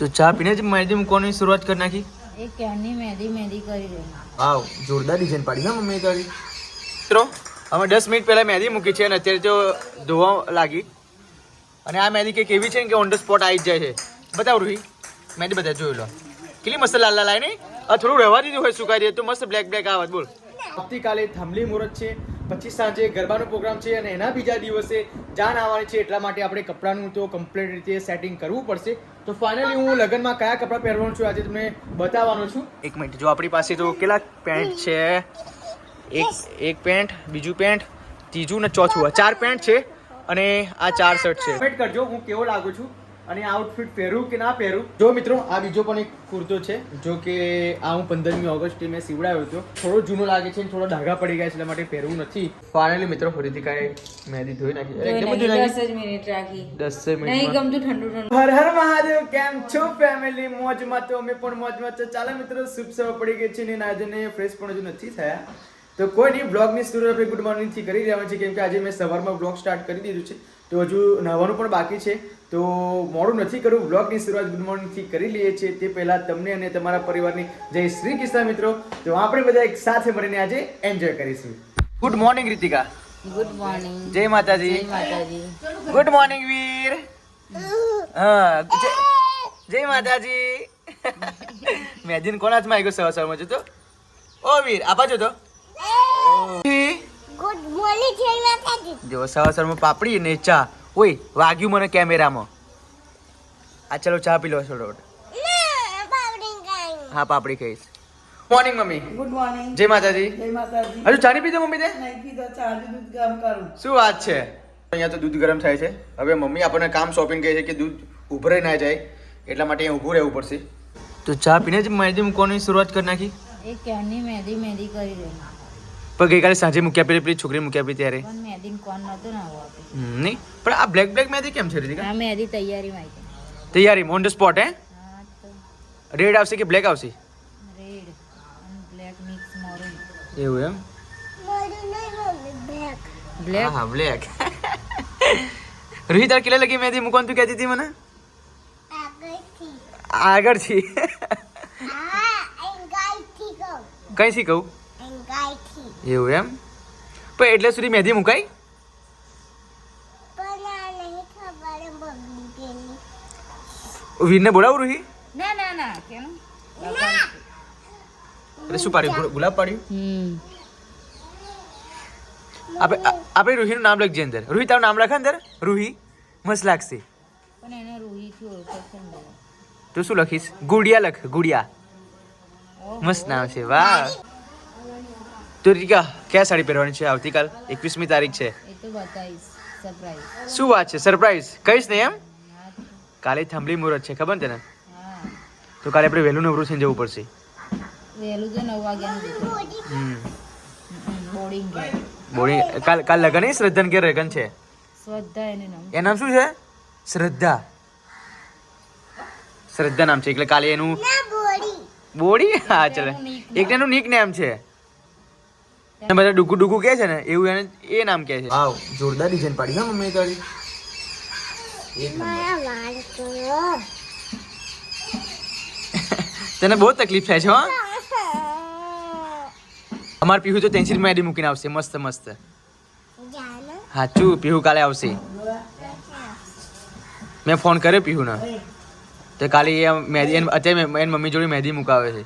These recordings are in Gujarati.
તો ચા પીને જ મહેંદી મૂકવાની શરૂઆત કરી નાખી? એ ક્યારની મહેંદી મહેંદી કરી રહી. વાવ જોરદાર ડિઝાઇન પાડી હા મમ્મી કરી મિત્રો અમે દસ મિનિટ પહેલા મહેંદી મૂકી છે અને અત્યારે તો ધોવા લાગી. અને આ મહેંદી કંઈક એવી છે ને કે ઓન ધ સ્પોટ આવી જ જાય છે. બતાવ રૂહી. મહેંદી બધા જોઈ લો. કેટલી મસ્ત લાલ લાલ આવી નહીં આ થોડું રહેવા દીધું હોય સુકાઈ દે તો મસ્ત બ્લેક બ્લેક આવત બોલ. આવતીકાલે થાંભલી મુહૂર્ત છે. પછી સાંજે ગરબાનો પ્રોગ્રામ છે અને એના બીજા દિવસે જાન આવવાની છે એટલા માટે આપણે કપડાનું તો કમ્પ્લીટ રીતે સેટિંગ કરવું પડશે. તો ફાઇનલી હું લગ્નમાં કયા કપડાં પહેરવાનું છું આજે તમને બતાવવાનો છું. એક મિનિટ જો આપણી પાસે તો કેટલા પેન્ટ છે? એક એક પેન્ટ બીજું પેન્ટ ત્રીજું ને ચોથું. આ ચાર પેન્ટ છે અને આ ચાર શર્ટ છે. કરજો હું કેવો લાગુ છું? અને આઉટફિટ પહેરું કે ના પહેરું? જો મિત્રો આ બીજો પણ એક કુર્તો છે જો કે આ હું પંદરમી ઓગસ્ટે મેં સીવડાવ્યો હતો. થોડો જૂનો લાગે છે થોડો ડાઘા પડી ગયા છે એટલા માટે પહેરવું નથી. ફાઇનલી મિત્રો રીતિકાએ મહેંદી ધોઈ નાખી? દસ જ મિનિટ રાખી. દસ નહીં ગમતું ઠંડુ ઠંડુ. હર હર મહાદેવ કેમ છો ફેમિલી મોજમાં તો અમે પણ મોજમાં તો ચાલો મિત્રો શુભ સવા પડી ગઈ છે ને આજે ફ્રેશ પણ હજુ નથી થયા. તો કોઈ નહીં બ્લોગની શરૂઆત આપણે ગુડ મોર્નિંગથી કરી રહ્યા છીએ કેમ કે આજે મેં સવારમાં બ્લોગ સ્ટાર્ટ કરી દીધું છે. તો હજુ નહાવાનું પણ બાકી છે. તો મોડું નથી કરવું બ્લોગની શરૂઆત ગુડ મોર્નિંગથી કરી લઈએ છીએ. તે પહેલાં તમને અને તમારા પરિવારની જય શ્રી કૃષ્ણ મિત્રો. તો આપણે બધા એક સાથે મળીને આજે એન્જોય કરીશું. Good morning Ritika good morning જય માતાજી. જય માતાજી. ગુડ મોર્નિંગ વીર હા જય માતાજી. મેજીન કોણ હાથમાં આવી ગયો સવાર સવારમાં જોતો? ઓ વીર આપા જોતો? જો સવાર સવારમાં પાપડી ને ચા. ઓય વાગ્યું મને કેમેરામાં. આ ચલો ચા પી લો બાવડી હા પાપડી ખાઈશ. Morning mummy. ગુડ મોર્નિંગ જય માતાજી. જય માતાજી. હજુ ચા નહીં પીધો મમ્મી તે? નહીં પીધો ચા દૂધ ગરમ કરું. શું વાત છે? અહીંયા તો દૂધ ગરમ થાય છે. હવે મમ્મી આપણને કામ શોપિંગ કહે છે કે દૂધ ઉભરે ના જાય. એટલા માટે અહીંયા ઊભું રહેવું પડશે. તો ચા પીને જ મહેંદી મૂકવાની શરૂઆત કરી નાખી? એ કેની મહેંદી મહેંદી કરી રહી? પણ ગઈકાલે સાંજે મૂક્યા પેલી પેલી છોકરી મૂક્યા પેલી ત્યારે. મહેંદી કોણ નતો ના નહીં. પણ આ બ્લેક બ્લેક મહેંદી કેમ છે રીતિકા? આ મહેંદી તૈયારીમાં આવી તૈયારી ઓન ધ સ્પોટ હે? રેડ આવશે કે બ્લેક આવશે? રેડ બ્લેક મિક્સ મરૂન એવું એમ? બ્લેક હા બ્લેક રોહિત કેટલા લગી મહેંદી મૂકવાનું તું કહેતી હતી મને? આગળથી. આગળથી. કઈ એંગાઈથી કહું કઈથી કહું એંગાઈથી એવું એમ? પણ એટલે સુધી મહેંદી મુકાઈ? પણ આ નહીં ખબર એમ બગડી ગયેલી વીરને બોલાવું રૂહી? ના ના ના કેમ? એટલે શું પાડ્યું? ગુલાબ પાડ્યું? આપણે આપણે રૂહીનું નામ લખજે અંદર. રૂહી તારું નામ લખ અંદર. રૂહી મસ્ત લાગશે. પણ એને રૂહીથી ઓળખશે ને શું લખીશ? ગુડિયા લખ ગુડિયા. મસ્ત નામ છે વાહ. તો રીકા ક્યાં સાડી પહેરવાની છે? આવતીકાલ એકવીસમી તારીખ છે. એ તો બતાવીશ. સરપ્રાઈઝ શું વાત છે? સરપ્રાઈઝ કહીશ ને એમ? કાલે થાંભલી મુહૂર્ત છે ખબર ને તને? તો કાલે આપણે વહેલું નવરું થઈને જવું પડશે. વહેલું તો નવ વાગ્યાનું બોડી કાલ કાલ લગન એ શ્રદ્ધન કે લગન છે? શ્રદ્ધા એને નામ. એ નામ શું છે? શ્રદ્ધા. શ્રદ્ધા નામ છે એટલે કાલે એનું બોડી બોડી હા ચાલે. એક એનું નિક નામ છે. બધા ડુકુ ડુકુ કે છે ને એવું એને એ નામ કહે છે. આવ જોરદાર ડિઝાઇન પાડી હા મમ્મી તારી. તને બહુ તકલીફ થાય છે હા. અમાર પીહુ તો તેંસી મેડી મૂકીને આવશે મસ્ત મસ્ત. જાનો? હાચું પીહુ કાલે આવશે. મેં ફોન કર્યો પીહુને. તો કાલે એ મહેંદી અત્યારે મેં- એની મમ્મી જોડે મહેંદી મુકાવે છે.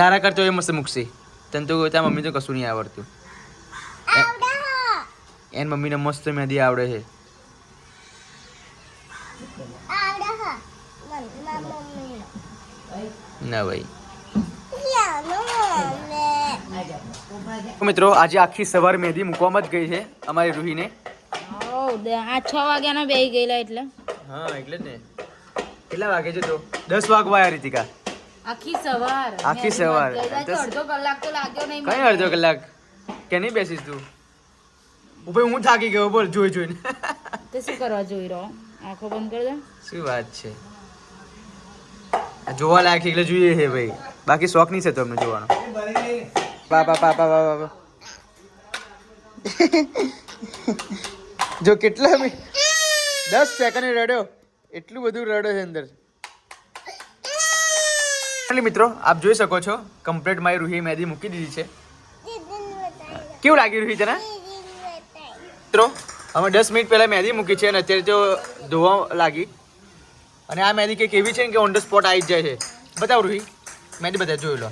તારા કરતો એ મસ્ત મૂકશે. તને તો ત્યાં મમ્મી તો કશું નહીં આવડતું. એન મમ્મીને મસ્ત મહેંદી આવડે છે. આવડા હો મમ્મા મમ્મી ના ભાઈ. મિત્રો આજે આખી સવાર મહેંદી મૂકવામાં જ ગઈ છે અમારી રૂહીને. ઓ દે- આ છ વાગ્યાના બેહી ગયેલા એટલે. હા એટલે જ ને. કેટલા વાગે છે તો? દસ વાગવા રીતિકા. આખી સવાર. આખી સવાર. અડધો કલાક તો લાગ્યો નહીં કઈ અડધો કલાક? કે નહીં બેસીશ તું? ભાઈ હું થાકી ગયો બોલ જોઈ જોઈને. તો શું કરવા જોઈ રહ્યો? આંખો બંધ કરી દે. શું વાત છે? જોવા લાયક એટલે જોઈએ છે ભાઈ. બાકી શોખ નહીં છે તમને જોવાનો. પા પા પા પા પા પા જો કેટલા દસ સેકન્ડ રડ્યો. એટલું બધું રડ્યો છે અંદર. એટલે મિત્રો આપ જોઈ શકો છો કમ્પ્લીટ મારી રૂહી મહેંદી મૂકી દીધી છે. કેવું લાગ્યું રૂહી તને? મિત્રો અમે દસ મિનિટ પહેલાં મહેંદી મૂકી છે અને અત્યારે તો ધોવા લાગી. અને આ મહેંદી કંઈક એવી છે ને કે ઓન ધ સ્પોટ આવી જ જાય છે. બતાવ રૂહી મહેંદી બધા જોઈ લો.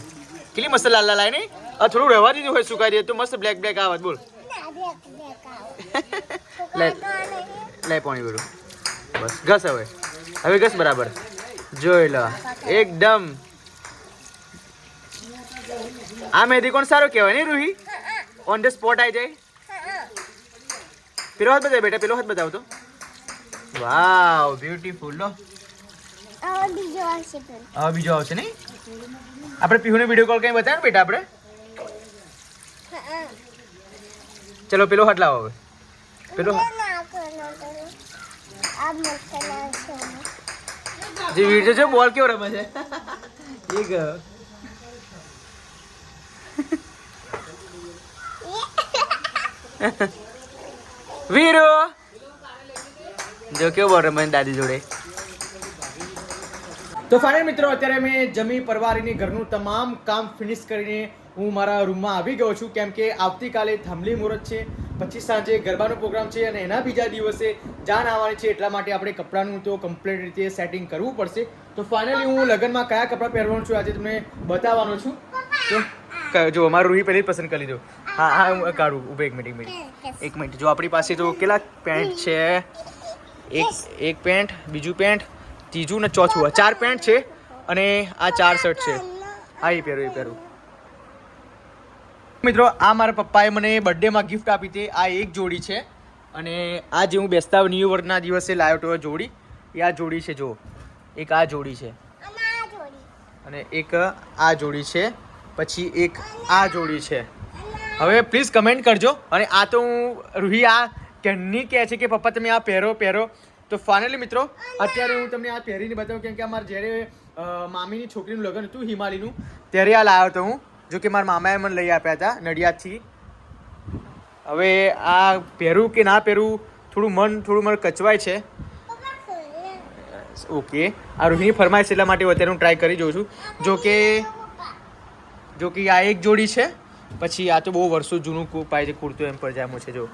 કેટલી મસ્ત લાલ લાલ આવી નહીં આ થોડું રહેવા દીધું હોય સુકાઈ દે તો મસ્ત બ્લેક બ્લેક આવત બોલ. આવો લે લે પાણી બધું બસ ઘસ હવે. હવે ઘસ બરાબર. જોઈ લો. એકદમ આ મહેંદી કોણ સારું કહેવાય નહીં રૂહી? ઓન ધ સ્પોટ આવી જાય. પેલો હાથ બતાવ બેટા પેલો હાથ બતાવ તો. વાવ બ્યુટીફુલ લો. હવે બીજો આવશે નહીં? આપણે પીહુને વીડિયો કોલ કઈ બતાવ્યો ને બેટા આપણે? ચલો પેલો હાથ લાવો હવે. પેલો જે વીડિયો છે બોલ કેવો રમે છે? એ ગયો. વીરો! જો કેવો બોલ છે દાદી જોડે? તો ફાઇનલ મિત્રો અત્યારે મેં જમી પરવારીની ઘરનું તમામ કામ ફિનિશ કરીને હું મારા રૂમમાં આવી ગયો છું. કેમ કે આવતીકાલે થાંભલી મુહૂર્ત છે પછી સાંજે ગરબાનો પ્રોગ્રામ છે અને એના બીજા દિવસે જાન આવવાની છે એટલા માટે આપણે કપડાનું તો કમ્પ્લીટ રીતે સેટિંગ કરવું પડશે. તો ફાઇનલી હું લગ્નમાં કયા કપડાં પહેરવાનું છું આજે તમને બતાવવાનો છું. તો જો અમારું રૂહી પહેલી પસંદ કરી લીધું. હા હા હું કાઢું ઉભે એક મિનિટ એક મિનિટ એક મિનિટ જો આપણી પાસે તો કેટલા પેન્ટ છે? એક એક પેન્ટ બીજું પેન્ટ ત્રીજું ને ચોથું. ચાર પેન્ટ છે અને આ ચાર શર્ટ છે. હા એ પહેરું એ પહેરું. મિત્રો આ મારા પપ્પાએ મને બર્થડેમાં ગિફ્ટ આપી હતી. આ એક જોડી છે અને આ જે હું બેસતા ન્યૂ યરના દિવસે લાવ્યો હતો જોડી એ આ જોડી છે જો એક આ જોડી છે. અને એક આ જોડી છે. પછી એક આ જોડી છે. હવે પ્લીઝ કમેન્ટ કરજો. અને આ તો હું રૂહી આ કેની કહે છે કે, પપ્પા, તમે આ પહેરો પહેરો. તો ફાઇનલી મિત્રો, અત્યારે હું તમને આ પહેરીને બતાવું કેમ કે અમારે જ્યારે મામીની છોકરીનું લગ્ન હતું હિમાલીનું, ત્યારે આ લાવ્યો હતો હું, જો કે મારા મામાએ મને લઈ આપ્યા હતા નડિયાદથી. હવે આ પહેરું કે ના પહેરું, થોડું મન, થોડું મને કચવાય છે. ઓકે આ રૂહીની ફરમાઈશ એટલા માટે અત્યારે હું ટ્રાય કરી જોઉં છું. જો કે જો કે આ એક જોડી છે. પછી આ તો બહુ વર્ષો જૂનું પાય છે કુર્તો એમ પજામો છે જો.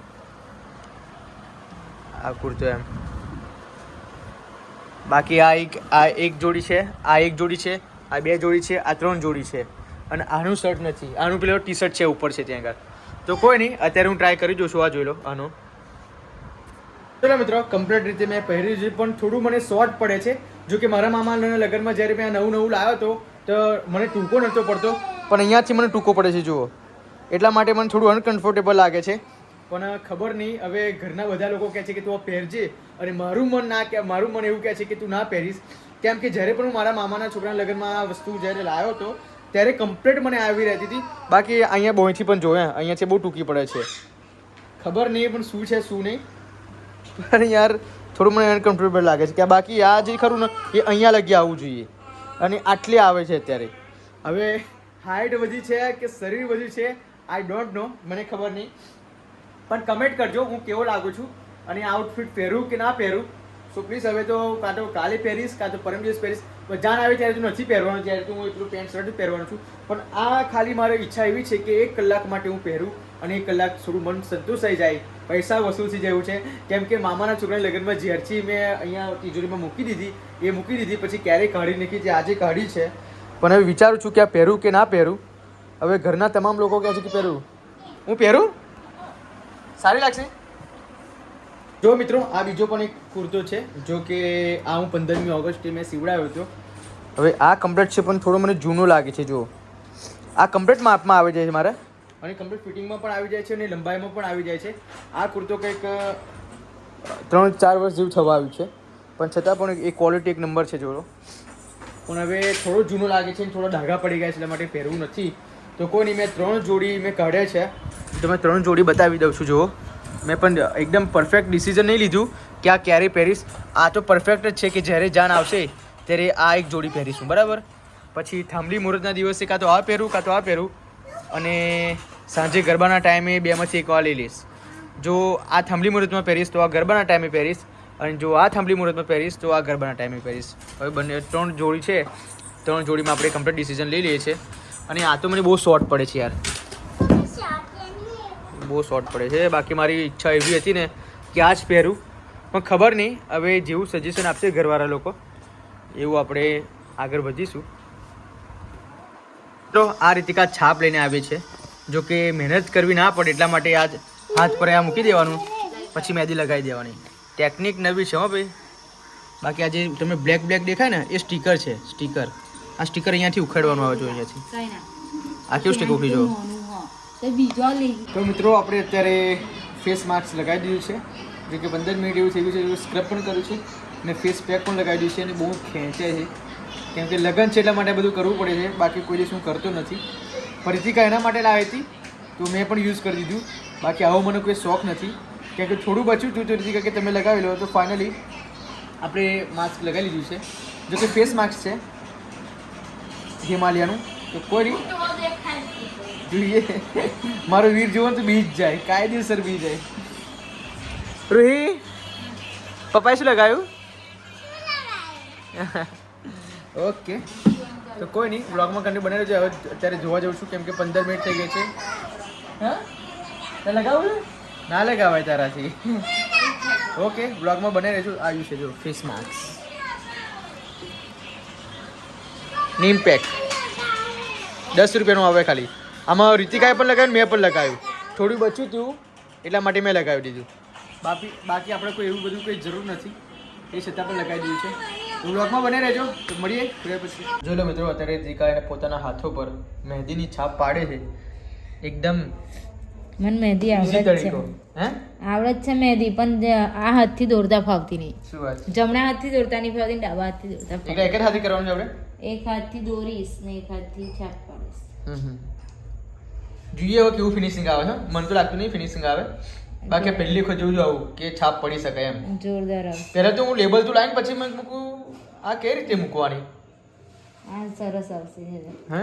આ કુર્તો એમ. બાકી આ એક આ એક જોડી છે આ એક જોડી છે આ બે જોડી છે આ ત્રણ જોડી છે. અને આનું શર્ટ નથી. આનું પેલો ટી શર્ટ છે ઉપર છે ત્યાં આગળ. તો કોઈ નહીં અત્યારે હું ટ્રાય કરી જોશું આ જોઈ લો આનો. ચલો મિત્રો કમ્પ્લીટ રીતે મેં પહેર્યું છે પણ થોડું મને શોર્ટ પડે છે. જો કે મારા મામાના લગ્નમાં જ્યારે મેં આ નવું નવું લાવ્યો હતો તો મને ટૂંકો નહોતો પડતો. પણ અહીંયાથી મને ટૂંકો પડે છે જુઓ. એટલા માટે મને થોડું અનકમ્ફર્ટેબલ લાગે છે. પણ ખબર નહીં હવે ઘરના બધા લોકો કહે છે કે તું આ પહેરજે. અને મારું મન ના કે મારું મન એવું કહે છે કે તું ના પહેરીશ. કેમ કે જ્યારે પણ હું મારા મામાના છોકરાના લગ્નમાં આ વસ્તુ જ્યારે લાવ્યો હતો ત્યારે કમ્પ્લેટ મને આવી રહેતી હતી. બાકી અહીંયા બોયથી પણ જોયા અહીંયાથી બહુ ટૂંકી પડે છે. ખબર નહીં પણ શું છે શું નહીં. પણ યાર થોડું મને અનકમ્ફર્ટેબલ લાગે છે કે બાકી આ જે ખરું ને એ અહીંયા લગી આવવું જોઈએ. અને આટલી આવે છે અત્યારે. હવે હાઇટ વધી છે કે શરીર વધ્યું છે આઈ ડોન્ટ નો મને ખબર નહીં. પણ કમેન્ટ કરજો, હું કેવો લાગુ છું અને આ આઉટફિટ પહેરું કે ના પહેરું. સો પ્લીઝ હવે તો કાં તો કાલે પહેરીશ, કાં તો પરમ દિવસ પહેરીશ. જાન આવે ત્યારે તો નથી પહેરવાનું, ત્યારે તો એટલું પેન્ટ શર્ટ પહેરવાનું છું. પણ આ ખાલી મારી ઈચ્છા એવી છે કે એક કલાક માટે હું પહેરું અને એક કલાક થોડું મન સંતોષાઈ જાય. પૈસા વસૂલ થઈ જવું છે. કેમ કે મામાના છોકરાના લગ્નમાં જ્યારથી મેં અહીંયા તિજોરીમાં મૂકી દીધી, એ મૂકી દીધી, પછી ક્યારેય કાઢી નાખી, જે આજે કાઢી છે. પણ હવે વિચારું છું કે આ પહેરું કે ના પહેરું. હવે ઘરના તમામ લોકો કહે છે કે પહેરું. હું પહેરું? સારી લાગશે. જો મિત્રો આ બીજો પણ એક કુર્તો છે જો કે આ હું પંદરમી ઓગસ્ટે મેં સીવડાવ્યો હતો. હવે આ કમ્પ્લેટ છે પણ થોડો મને જૂનો લાગે છે જો આ કમ્પ્લેટ માપમાં આવી જાય છે મારે. અને કમ્પ્લીટ ફિટિંગમાં પણ આવી જાય છે અને લંબાઈમાં પણ આવી જાય છે. આ કુર્તો કંઈક ત્રણ ચાર વર્ષ જેવું થવા આવ્યું છે પણ છતાં પણ એ ક્વોલિટી એક નંબર છે જોડો પણ હવે થોડો જૂનો લાગે છે થોડા ડાઘા પડી ગયા છે એટલા માટે પહેરવું નથી. તો કોઈ નહીં મેં ત્રણ જોડી મેં કાઢ્યા છે. તો મેં ત્રણ જોડી બતાવી દઉં છું, જુઓ. મેં પણ એકદમ પરફેક્ટ ડિસિઝન નહીં લીધું કે આ ક્યારે પહેરીશ. આ તો પરફેક્ટ જ છે કે જ્યારે જાન આવશે, ત્યારે આ એક જોડી પહેરીશું, બરાબર? પછી થાંભલી મુહૂર્તના દિવસે કાં તો આ પહેરું, કાં તો આ પહેરું. અને સાંજે ગરબાના ટાઈમે બેમાંથી એક વાર લઈ લઈશ. જો આ થાંભલી મુહૂર્તમાં પહેરીશ, તો આ ગરબાના ટાઈમે પહેરીશ. અને જો આ થાંભલી મુહૂર્તમાં પહેરીશ, તો આ ગરબાના ટાઈમે પહેરીશ. હવે બંને ત્રણ જોડી છે. ત્રણ જોડીમાં આપણે કમ્પ્લીટ ડિસિઝન લઈ લઈએ છીએ. અને આ તો મને બહુ શોર્ટ પડે છે યાર. બહુ શોર્ટ પડે છે. બાકી મારી ઈચ્છા એવી હતી ને કે આ જ પહેરું. પણ ખબર નહીં, હવે જેવું સજેશન આપશે ઘરવાળા લોકો, એવું આપણે આગળ વધીશું. તો આ રીતિકા છાપ લઈને આવી છે. જો કે મહેનત કરવી ના પડે એટલા માટે આજ હાથ પર આ મૂકી દેવાનું. પછી મહેંદી લગાવી દેવાની. ટેકનિક નવી છે હો ભાઈ. બાકી આ જે તમે બ્લેક બ્લેક દેખાય ને, એ સ્ટીકર છે સ્ટીકર આ સ્ટીકર અહીંયાથી ઉખાડવાનું આવે છે અહીંયાથી આ કેવું સ્ટીકર ઉખડી જો નાનું તો બીજો લઈ તો મિત્રો આપણે અત્યારે ફેસ માસ્ક લગાવી દીધું છે. જો કે પંદર મિનિટ એવું થઈ ગયું છે એવું સ્ક્રબ પણ કર્યું છે અને ફેસ પેક પણ લગાવી દીધું છે અને બહુ ખેંચાય છે. કેમ કે લગ્ન છે એટલા માટે બધું કરવું પડે છે બાકી કોઈ દિવસ હું કરતો નથી. પરિતિકા એના માટે લાવી હતી તો મેં પણ યુઝ કરી દીધું. બાકી આવો મને કોઈ શોખ નથી. કેમ કે થોડું બચ્યું હતું તો રીતિકા કે તમે લગાવી લો તો ફાઇનલી આપણે માસ્ક લગાવી લીધું છે. જો કે ફેસ માસ્ક છે. હિમાલયાનું તો કોઈ જોઈએ. મારો વીર જુઓ તો બીજ જાય કાયદેસર બીજ જાય. રૂહી પપ્પાએ શું લગાવ્યું? ઓકે. તો કોઈ નહીં બ્લોગમાં કન્ટિન્યુ બનાવી રહેજો. હવે અત્યારે જોવા જઉં છું કેમ કે પંદર મિનિટ થઈ ગઈ છે. હા? લગાવું ના લગાવાય તારાથી. ઓકે બ્લોગમાં બને રહેજો. આવ્યું છે જો ફેસ માસ્ક. નીમ પેક દસ રૂપિયાનું આવે ખાલી. આમાં રીતિકાએ પણ લગાવ્યું મેં પણ લગાવ્યું. થોડું બચ્યું હતું એટલા માટે મેં લગાવી દીધું. બાકી બાકી આપણે કોઈ એવું બધું કોઈ જરૂર નથી. એ છતાં પણ લગાવી દીધું છે. બ્લોગમાં બને રહેજો. તો મળીએ ફરી પછી. જોઈ લો મિત્રો અત્યારે રીતિકા એને પોતાના હાથો પર મહેંદીની છાપ પાડે છે. એકદમ મને મહેંદી આવડે જ છે. તરીકો હે? આવડે છે મહેંદી પણ આ હાથથી દોરતા ફાવતી નહીં. શું વાત જમણા હાથથી દોરતા નહીં ફાવતી ડાબા હાથથી દોરતા એટલે એક જ હાથે કરવાનું છે આપણે? એક હાથથી દોરીશ ને એક હાથથી છાપ પાડીશ હમ હમ. જોઈએ હવે કેવું ફિનિશિંગ આવે છે મને તો લાગતું નહીં ફિનિશિંગ આવે બાકી પહેલી વખત જોઉં આવું કે છાપ પડી શકે એમ જોરદાર પહેલા તો હું લેબલ તો લાઈન પછી મેં મૂકું આ કઈ રીતે મૂકવાની આ સરસ આવશે હે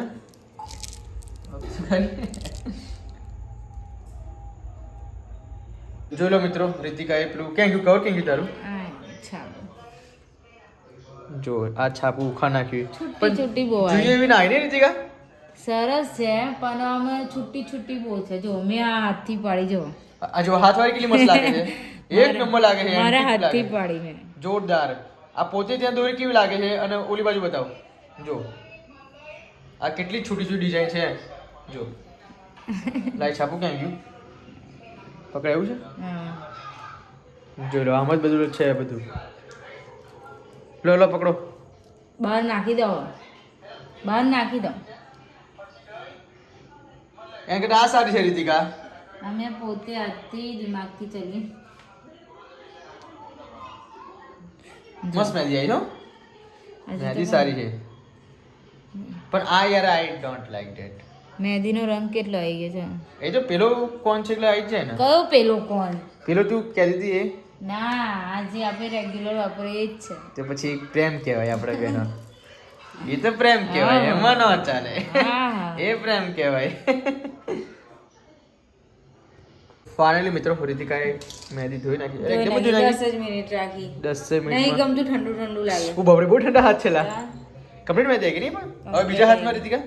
જોઈ લો મિત્રો રીતિકાએ પેલું ક્યાં ગયું કવર ક્યાં ગયું તારું છાપ જો આ છાપું ઉખા નાખ્યું. પણ છૂટી બહુ જોઈએ એવી ના આવી રીતિકા? સરસ છે પણ અમે છૂટી છૂટી બહુ છે. જો મેં આ હાથથી પાડી જો. આ જો હાથ વાળી કેટલી મસ્ત લાગે છે. એક નંબર લાગે છે મારા હાથથી પાડી મેં. જોરદાર. આ પોતે ત્યાં દોરી કેવી લાગે છે અને ઓલી બાજુ બતાવો. જો. આ કેટલી છૂટી છૂટી ડિઝાઇન છે જો. લાઈ છાપું ક્યાં ગયું? પકડાયું છે? જો આમ જ બધું છે બધું. લો લો પકડો. બહાર નાખી દો બહાર નાખી દો. એમ કે આ સારી છે રીતિકા અમે પોતે હાથથી દિમાગથી ચલી. મસ્ત મહેંદી આવી નો? મહેંદી સારી છે. પણ આ યાર આઈ ડોન્ટ લાઈક ધેટ મહેંદીનો રંગ કેટલો આવી ગયો છે. એ તો પેલો કોણ છે એટલે આવી જ જાય ને? કયો પેલો કોણ? પેલો તું કહેતી હતી એ? ના આજે આપણે રેગ્યુલર વાપરીએ જ છે. તો પછી પ્રેમ કહેવાય આપણે બેનો. એ તો પ્રેમ કહેવાય. એમાં ન ચાલે. એ પ્રેમ કહેવાય. ફાઇનલી મિત્રો રીતિકાએ મહેંદી ધોઈ નાખી. કેમ ધોઈ નાખી? દસ જ મિનિટ રાખી. દસ નહીં મિનિટ ગમતું ઠંડુ ઠંડુ લાગે. ઓ બાપરે બહુ ઠંડા હાથ છેલા. કમ્પ્લીટ મહેંદી આવી ગઈ નહીં પણ? હવે બીજા હાથમાં રીતિકા?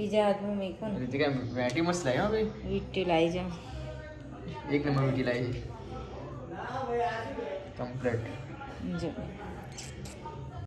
બીજા હાથમાં ને. રીતિકા વેટી મસ્ત લાગે ભાઈ. વીટી લાવી જાઓ એક નંબર વેટી છે. કમ્પ્લીટ જો.